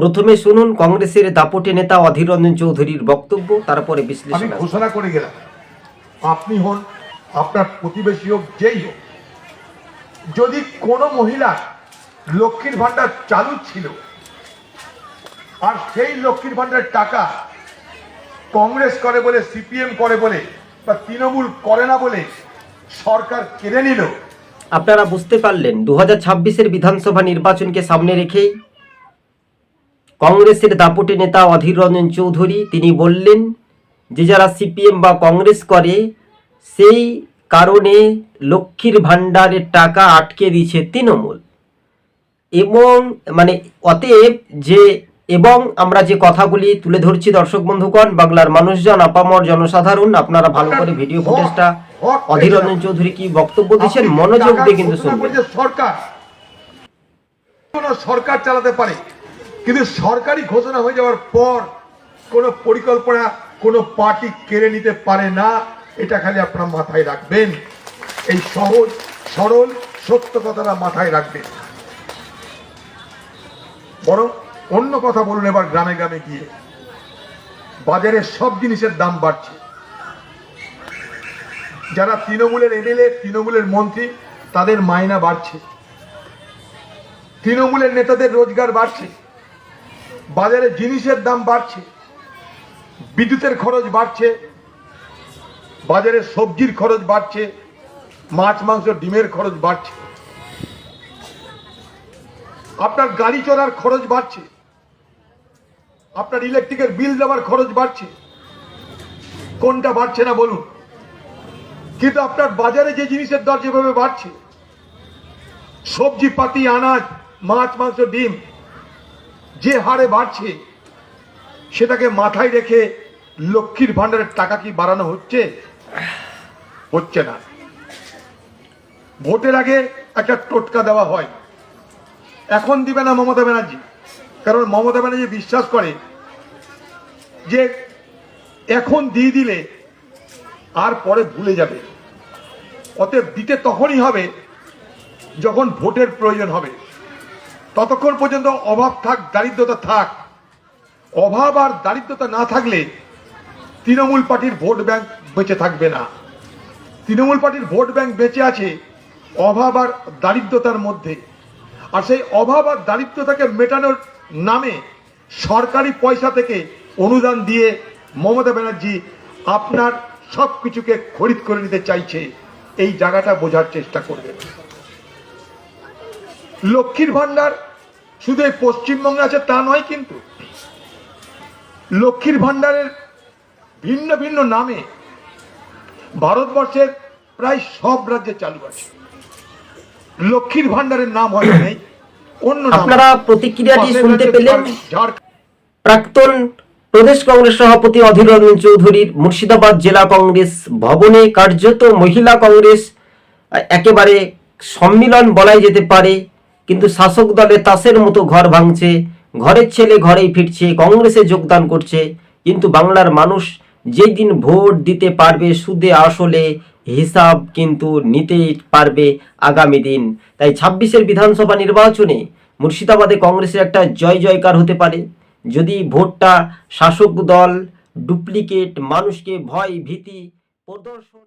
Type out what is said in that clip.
প্রথমে শুনুন কংগ্রেসের দাপটে নেতা অধীর রঞ্জন চৌধুরীর বক্তব্য তারপরে বিশ্লেষণ ঘোষণা করে গেলাম। আপনি হন আপনার প্রতিবেশী হোক যেই হোক। যদি কোনো মহিলা লক্ষ্মীর ভান্ডার চালু ছিল আর সেই লক্ষ্মীর ভান্ডারের টাকা কংগ্রেস করে বলে সিপিএম করে বলে বা তৃণমূল করে না বলে সরকার কেড়ে নিল আপনারা বুঝতে পারলেন দু হাজার ছাব্বিশের বিধানসভা নির্বাচনকে সামনে রেখেই কংগ্রেসের দাপটে নেতা অধীর রঞ্জন চৌধুরী তিনি বললেন যে যারা সিপিএম বা কংগ্রেস করে সেই কারণে লক্ষ্মীর ভাণ্ডারের টাকা আটকে দিয়েছে তৃণমূল। এবং মানে অতএব যে এবং আমরা যে কথাগুলি তুলে ধরছি দর্শক বন্ধুগণ বাংলার মানুষজন আপামর জনসাধারণ আপনারা ভালো করে ভিডিও ফুটেজটা অধীর রঞ্জন চৌধুরী কি বক্তব্য দিচ্ছেন? মনোযোগ দিয়ে কিন্তু সরকার। সরকার চালাতে পারে। কিন্তু সরকারি ঘোষণা হয়ে যাওয়ার পর কোন পরিকল্পনা, কোন পার্টি কেড়ে নিতে পারে না, এটা খালি আপনারা মাথায় রাখবেন। এই সহজ, সরল, সত্য কথাটা মাথায় রাখবেন। বরং অন্য কথা বলুন এবার গ্রামে গ্রামে গিয়ে। বাজারে সব জিনিসের দাম বাড়ছে। যারা তৃণমূলের এমএলএ, তৃণমূলের মন্ত্রী, তাদের মায়না বাড়ছে। তৃণমূলের নেতাদের রোজগার বাড়ছে। বাজারে জিনিসের দাম বাড়ছে, বিদ্যুতের খরচ বাড়ছে, বাজারে সবজির খরচ বাড়ছে, মাছ, মাংস, ডিমের খরচ বাড়ছে। আপনার গাড়ি চড়ার খরচ বাড়ছে, আপনার ইলেকট্রিকের বিল দেওয়ার খরচ বাড়ছে। কোনটা বাড়ছে না বলুন। কিন্তু আপনার বাজারে যে জিনিসের দর যেভাবে বাড়ছে সবজি পাতি আনাজ, মাছ, মাংস, ডিম যে হারে বাড়ছে, সেটাকে মাথায় রেখে লক্ষ্মীর ভাণ্ডারের টাকা কি বাড়ানো হচ্ছে? হচ্ছে না। ভোটের আগে একটা টোটকা দেওয়া হয়। এখন দিবে না মমতা ব্যানার্জি। কারণ মমতা ব্যানার্জি বিশ্বাস করে যে এখন দিয়ে দিলে আর পরে ভুলে যাবে। অতএব দিতে তখনই হবে যখন ভোটের প্রয়োজন হবে। ততক্ষণ পর্যন্ত অভাব থাক, দারিদ্রতা থাক। অভাব আর দারিদ্রতা না থাকলে তৃণমূল পার্টির ভোট ব্যাংক বেঁচে থাকবে না। তৃণমূল পার্টির ভোট ব্যাংক বেঁচে আছে অভাব আর দারিদ্রতার মধ্যে। আর সেই অভাব আর দারিদ্রতাকে মেটানোর নামে সরকারি পয়সা থেকে অনুদান দিয়ে মমতা ব্যানার্জি আপনার সব কিছুকে খরিদ করে নিতে চাইছে। এই জায়গাটা বোঝার চেষ্টা করবেন লক্ষ্মীর ভান্ডার শুধু এই পশ্চিমবঙ্গে আছে তা নয় কিন্তু লক্ষ্মীর ভান্ডারের ভিন্ন ভিন্ন নামে ভারতবর্ষের প্রায় সব রাজ্যে চালু আছে। লক্ষ্মীর ভান্ডারের নাম হয়তো নেই অন্য আপনারা প্রতিক্রিয়াটি শুনতে পেলেন? প্রাক্তন প্রদেশ কংগ্রেস সভাপতি অধীর রঞ্জন চৌধুরীর মুর্শিদাবাদ জেলা কংগ্রেস ভবনে কার্যত মহিলা কংগ্রেস একেবারে সম্মিলন বলাই যেতে পারে। কিন্তু শাসক দলে তাসের মতো ঘর ভাঙছে, ঘরের ছেলে ঘরেই ফিরছে, কংগ্রেসে যোগদান করছে, কিন্তু বাংলার মানুষ যেই দিন ভোট দিতে পারবে সুদে আসলে হিসাব কিন্তু নিতে পারবে আগামী দিন। তাই ছাব্বিশের বিধানসভা নির্বাচনে মুর্শিদাবাদে কংগ্রেসের একটা জয় জয়কার হতে পারে। যদি ভোটটা শাসক দল ডুপ্লিকেট মানুষকে ভয় ভীতি প্রদর্শন